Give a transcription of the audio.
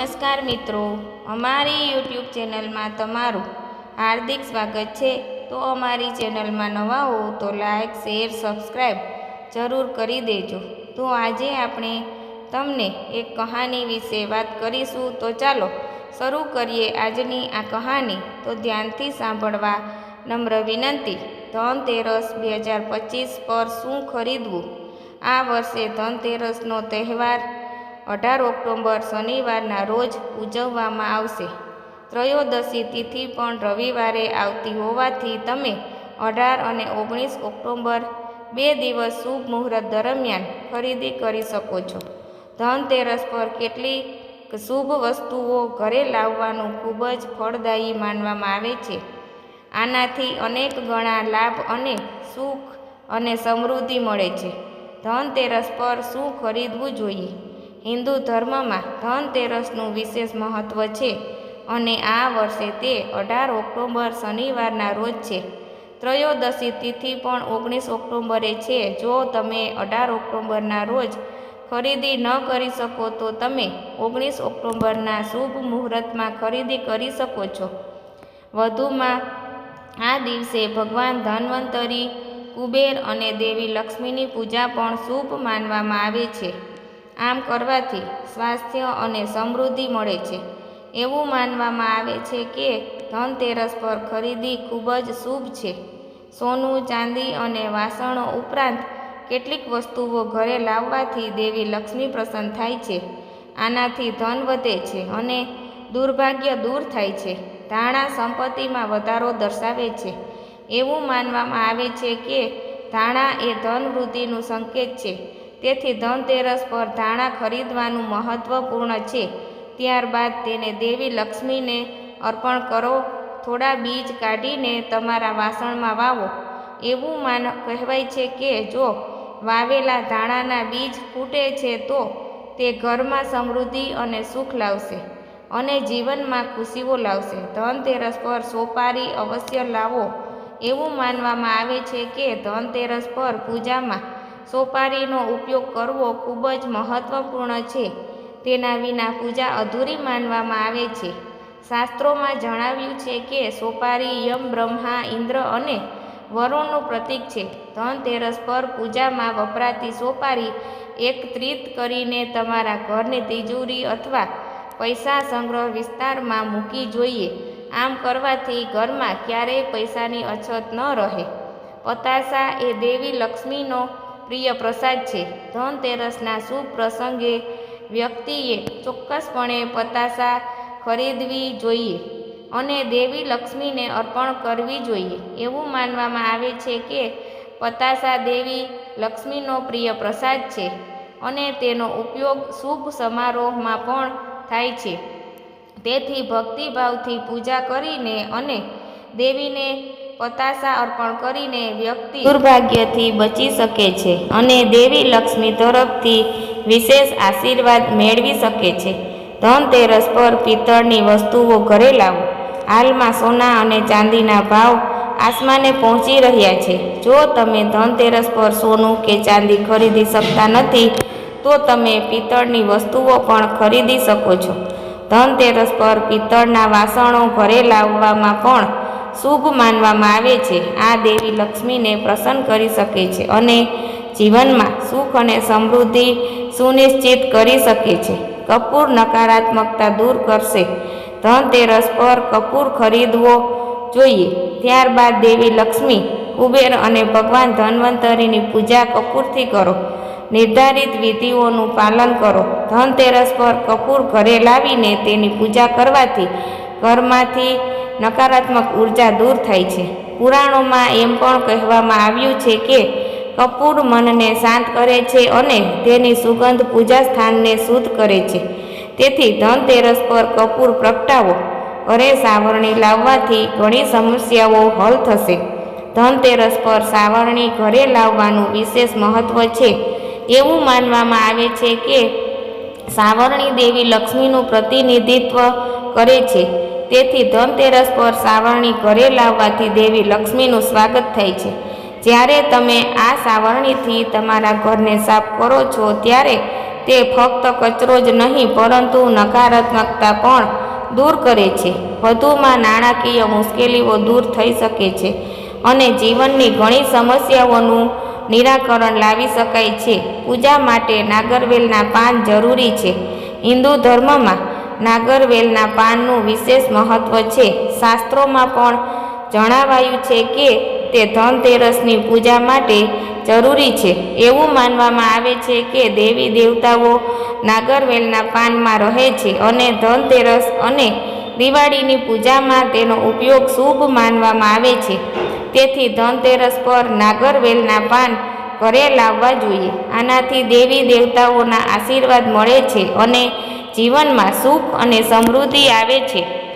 નમસ્કાર મિત્રો, અમારી યુટ્યુબ ચેનલમાં તમારું હાર્દિક સ્વાગત છે. તો અમારી ચેનલમાં નવા હો તો લાઈક, શેર સબસ્ક્રાઈબ જરૂર કરી દેજો. તો આજે આપણે તમને એક કહાની વિશે વાત કરીશું. તો ચાલો શરૂ કરીએ આજની આ કહાની. તો ધ્યાનથી સાંભળવા નમ્ર વિનંતી. ધનતેરસ બે હજાર પચીસ પર શું ખરીદવું? આ વર્ષે ધનતેરસનો તહેવાર અઢાર ઓક્ટોબર શનિવારના રોજ ઉજવવામાં આવશે. ત્રયોદશી તિથિ પણ રવિવારે આવતી હોવાથી તમે અઢાર અને ઓગણીસ ઓક્ટોબર બે દિવસ શુભ મુહૂર્ત દરમિયાન ખરીદી કરી શકો છો. ધનતેરસ પર કેટલીક શુભ વસ્તુઓ ઘરે લાવવાનું ખૂબ જ ફળદાયી માનવામાં આવે છે. આનાથી અનેક ગણા લાભ અને સુખ અને સમૃદ્ધિ મળે છે. ધનતેરસ પર શું ખરીદવું જોઈએ? હિન્દુ ધર્મમાં ધનતેરસનું વિશેષ મહત્ત્વ છે અને આ વર્ષે તે અઢાર ઓક્ટોબર શનિવારના રોજ છે. ત્રયોદશી તિથિ પણ ઓગણીસ ઓક્ટોબરે છે. જો તમે અઢાર ઓક્ટોબરના રોજ ખરીદી ન કરી શકો તો તમે ઓગણીસ ઓક્ટોબરના શુભ મુહૂર્તમાં ખરીદી કરી શકો છો. વધુમાં, આ દિવસે ભગવાન ધન્વંતરી, કુબેર અને દેવી લક્ષ્મીની પૂજા પણ શુભ માનવામાં આવે છે. આમ કરવાથી સ્વાસ્થ્ય અને સમૃદ્ધિ મળે છે. એવું માનવામાં આવે છે કે ધનતેરસ પર ખરીદી ખૂબ જ શુભ છે. સોનું, ચાંદી અને વાસણો ઉપરાંત કેટલીક વસ્તુઓ ઘરે લાવવાથી દેવી લક્ષ્મી પ્રસન્ન થાય છે. આનાથી ધન વધે છે અને દુર્ભાગ્ય દૂર થાય છે. ધાણા સંપત્તિમાં વધારો દર્શાવે છે. એવું માનવામાં આવે છે કે ધાણા એ ધન વૃદ્ધિનું સંકેત છે. તેથી ધનતેરસ પર ધાણા ખરીદવાનું મહત્વપૂર્ણ છે. ત્યારબાદ તેને દેવી લક્ષ્મીને અર્પણ કરો. થોડા બીજ કાઢીને તમારા વાસણમાં વાવો. એવું માન કહેવાય છે કે જો વાવેલા ધાણાના બીજ ફૂટે છે તો તે ઘરમાં સમૃદ્ધિ અને સુખ લાવશે અને જીવનમાં ખુશીઓ લાવશે. ધનતેરસ પર સોપારી અવશ્ય લાવો. એવું માનવામાં આવે છે કે ધનતેરસ પર પૂજામાં સોપારીનો ઉપયોગ કરવો ખૂબ જ મહત્વપૂર્ણ છે. તેના વિના પૂજા અધૂરી માનવામાં આવે છે. શાસ્ત્રોમાં જણાવ્યું છે કે સોપારી યમ બ્રહ્મા ઇન્દ્ર અને વરુણનું પ્રતીક છે. ધનતેરસ પર પૂજામાં વપરાતી સોપારી એકત્રિત કરીને તમારા ઘરની તિજોરી અથવા પૈસા સંગ્રહ વિસ્તારમાં મૂકી જોઈએ. આમ કરવાથી ઘરમાં ક્યારેય પૈસાની અછત ન રહે. પતાસા એ દેવી લક્ષ્મીનો પ્રિય પ્રસાદ છે. ધનતેરસના શુભ પ્રસંગે વ્યક્તિએ ચોક્કસપણે પતાસા ખરીદવી જોઈએ અને દેવી લક્ષ્મીને અર્પણ કરવી જોઈએ. એવું માનવામાં આવે છે કે પતાસા દેવી લક્ષ્મીનો પ્રિય પ્રસાદ છે અને તેનો ઉપયોગ શુભ સમારોહમાં પણ થાય છે. તેથી ભક્તિભાવથી પૂજા કરીને અને દેવીને પતાસા અર્પણ કરીને વ્યક્તિ દુર્ભાગ્યથી બચી શકે છે અને દેવી લક્ષ્મી તરફથી વિશેષ આશીર્વાદ મેળવી શકે છે. ધનતેરસ પર પિત્તળની વસ્તુઓ ઘરે લાવો. હાલમાં સોના અને ચાંદીના ભાવ આસમાને પહોંચી રહ્યા છે. જો તમે ધનતેરસ પર સોનું કે ચાંદી ખરીદી શકતા નથી, તો તમે પિત્તળની વસ્તુઓ પણ ખરીદી શકો છો. ધનતેરસ પર પિત્તળના વાસણો ઘરે લાવવામાં પણ શુભ માનવામાં આવે છે. આ દેવી લક્ષ્મીને પ્રસન્ન કરી શકે છે અને જીવનમાં સુખ અને સમૃદ્ધિ સુનિશ્ચિત કરી શકે છે. કપૂર નકારાત્મકતા દૂર કરશે. ધનતેરસ પર કપૂર ખરીદવો જોઈએ. ત્યારબાદ દેવી લક્ષ્મી, કુબેર અને ભગવાન ધન્વંતરીની પૂજા કપૂરથી કરો. નિર્ધારિત વિધિઓનું પાલન કરો. ધનતેરસ પર કપૂર ઘરે લાવીને તેની પૂજા કરવાથી ઘરમાંથી નકારાત્મક ઊર્જા દૂર થાય છે. પુરાણોમાં એમ પણ કહેવામાં આવ્યું છે કે, કપૂર મનને શાંત કરે છે અને તેની સુગંધ પૂજા સ્થાનને શુદ્ધ કરે છે. તેથી ધનતેરસ પર કપૂર પ્રગટાવો. ઘરે સાવરણી લાવવાથી ઘણી સમસ્યાઓ હલ થશે. ધનતેરસ પર સાવરણી ઘરે લાવવાનું વિશેષ મહત્વ છે. એવું માનવામાં આવે છે કે, સાવરણી દેવી લક્ષ્મીનું પ્રતિનિધિત્વ કરે છે. તેથી ધનતેરસ પર સાવરણી ઘરે લાવવાથી દેવી લક્ષ્મીનું સ્વાગત થાય છે. જ્યારે તમે આ સાવરણીથી તમારા ઘરને સાફ કરો છો, ત્યારે તે ફક્ત કચરો જ નહીં, પરંતુ નકારાત્મકતા પણ દૂર કરે છે. વધુમાં નાણાકીય મુશ્કેલીઓ દૂર થઈ શકે છે અને જીવનની ઘણી સમસ્યાઓનું નિરાકરણ લાવી શકાય છે. પૂજા માટે નાગરવેલના પાન જરૂરી છે. હિન્દુ ધર્મમાં નાગરવેલના પાનનું વિશેષ મહત્વ છે. શાસ્ત્રોમાં પણ જણાવાયું છે કે તે ધનતેરસની પૂજા માટે જરૂરી છે. એવું માનવામાં આવે છે કે દેવી દેવતાઓ નાગરવેલના પાનમાં રહે છે અને ધનતેરસ અને દિવાળીની પૂજામાં તેનો ઉપયોગ શુભ માનવામાં આવે છે. તેથી ધનતેરસ પર નાગરવેલના પાન ઘરે લાવવા જોઈએ. આનાથી દેવી દેવતાઓના આશીર્વાદ મળે છે અને જીવનમાં સુખ અને સમૃદ્ધિ આવે છે.